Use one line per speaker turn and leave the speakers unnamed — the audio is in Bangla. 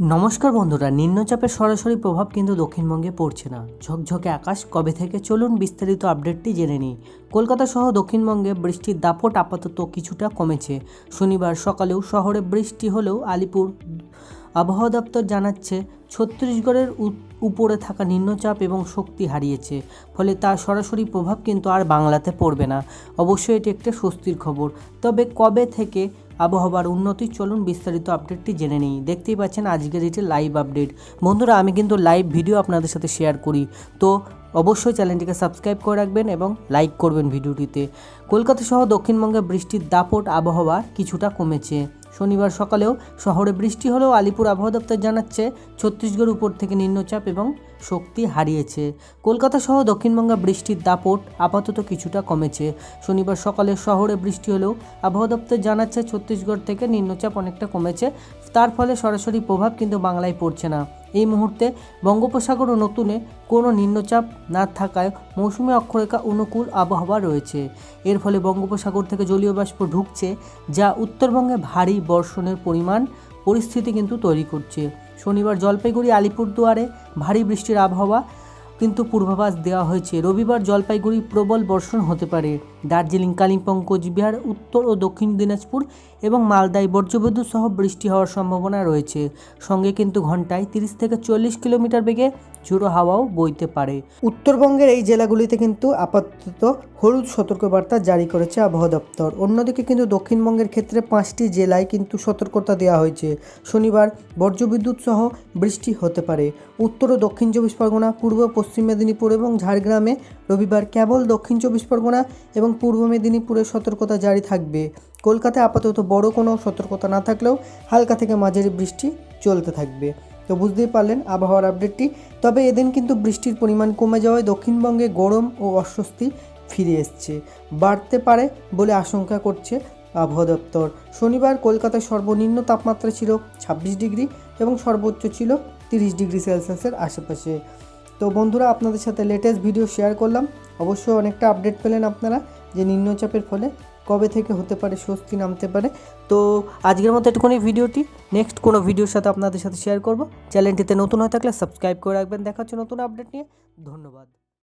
নমস্কার বন্ধুরা, নিম্নচাপের সরাসরি প্রভাব কিন্তু দক্ষিণবঙ্গে পড়ছে না। ঝকঝকে আকাশ, কবে থেকে চলুন বিস্তারিত আপডেটটি জেনে নিই। কলকাতা সহ দক্ষিণবঙ্গে বৃষ্টির দাপট আপাতত কিছুটা কমেছে। শনিবার সকালেও শহরে বৃষ্টি হলেও আলিপুর আবহাওয়া দপ্তর জানাচ্ছে, ছত্তিশগড়ের উপরে থাকা নিম্নচাপ এবং শক্তি হারিয়েছে। ফলে তার সরাসরি প্রভাব কিন্তু আর বাংলাতে পড়বে না। অবশ্যই এটি একটা স্বস্তির খবর। তবে কবে থেকে আবহাওয়ার উন্নতি, চলুন বিস্তারিত আপডেটটি জেনে নিই। দেখতেই পাচ্ছেন আজকের এটি লাইভ আপডেট বন্ধুরা, আমি কিন্তু লাইভ ভিডিও আপনাদের সাথে শেয়ার করি। তো অবশ্যই চ্যানেলটিকে সাবস্ক্রাইব করে রাখবেন এবং লাইক করবেন ভিডিওটিতে কলকাতা সহ দক্ষিণবঙ্গে বৃষ্টির দাপট, আবহাওয়া কিছুটা কমেছে। শনিবার সকালেও শহরে বৃষ্টি হলেও আলিপুর আবহাওয়া দপ্তর জানাচ্ছে, ছত্তিশগড় উপর থেকে নিম্নচাপ এবং শক্তি হারিয়েছে। কলকাতা সহ দক্ষিণবঙ্গে বৃষ্টির দাপট আপাতত কিছুটা কমেছে। শনিবার সকালে শহরে বৃষ্টি হলেও আবহাওয়া দপ্তর জানাচ্ছে, ছত্তিশগড় থেকে নিম্নচাপ অনেকটা কমেছে। তার ফলে সরাসরি প্রভাব কিন্তু বাংলায় পড়ছে না। এই মুহূর্তে বঙ্গোপসাগর ও নতুনে কোনো নিম্নচাপ না থাকায় মৌসুমি অক্ষরেখা অনুকূল আবহাওয়া রয়েছে। এর ফলে বঙ্গোপসাগর থেকে জলীয় বাষ্প ঢুকছে, যা উত্তরবঙ্গে ভারী বর্ষণের পরিমাণ, পরিস্থিতি কিন্তু তৈরি করছে। শনিবার জলপাইগুড়ি, আলিপুরদুয়ারে ভারী বৃষ্টির আবহাওয়া কিন্তু পূর্বাভাস দেওয়া হয়েছে। রবিবার জলপাইগুড়ি প্রবল বর্ষণ হতে পারে। দার্জিলিং, কালিম্পং, কোচবিহার, উত্তর ও দক্ষিণ দিনাজপুর এবং মালদায় বজ্রবিদ্যুৎ সহ বৃষ্টি হওয়ার সম্ভাবনা রয়েছে। সঙ্গে কিন্তু ঘন্টায় তিরিশ থেকে চল্লিশ কিলোমিটার বেগে ঝোড়ো হাওয়াও বইতে পারে। উত্তরবঙ্গের এই জেলাগুলিতে কিন্তু আপাতত হলুদ সতর্কবার্তা জারি করেছে আবহাওয়া দপ্তর। অন্যদিকে কিন্তু দক্ষিণবঙ্গের ক্ষেত্রে পাঁচটি জেলায় কিন্তু সতর্কতা দেওয়া হয়েছে। শনিবার বজ্রবিদ্যুৎ সহ বৃষ্টি হতে পারে। উত্তর ও দক্ষিণ চব্বিশ পরগনা, পূর্ব পশ্চিম মেদিনীপুর এবং ঝাড়গ্রামে রবিবার কেবল দক্ষিণ চব্বিশ পরগনা এবং পূর্ব মেদিনীপুরে সতর্কতা জারি থাকবে। কলকাতায় আপাতত বড় কোনো সতর্কতা না থাকলেও হালকা থেকে মাঝারি বৃষ্টি চলতে থাকবে। তো বুঝতেই পারলেন আবহাওয়ার আপডেটটি। তবে এদিন কিন্তু বৃষ্টির পরিমাণ কমে যাওয়ায় দক্ষিণবঙ্গে গরম ও অস্বস্তি ফিরে এসছে। বাড়তে পারে বলে আশঙ্কা করছে আবহাওয়া দপ্তর। শনিবার কলকাতায় সর্বনিম্ন তাপমাত্রা ছিল ছাব্বিশ ডিগ্রি এবং সর্বোচ্চ ছিল তিরিশ ডিগ্রি সেলসিয়াসের আশেপাশে। তো বন্ধুরা, আপনাদের সাথে লেটেস্ট ভিডিও শেয়ার করলাম। অবশ্যই অনেকটা আপডেট পেলেন আপনারা যে নিম্নচাপের ফলে কবে থেকে হতে পারে স্বস্তি নামতে পারে। তো আজকের মতো এটুকুনি ভিডিওটি। নেক্সট কোনো ভিডিওর সাথে আপনাদের সাথে শেয়ার করব। চ্যানেলটিতে নতুন হয়ে থাকলে সাবস্ক্রাইব করে রাখবেন। দেখা হচ্ছে নতুন আপডেট নিয়ে। ধন্যবাদ।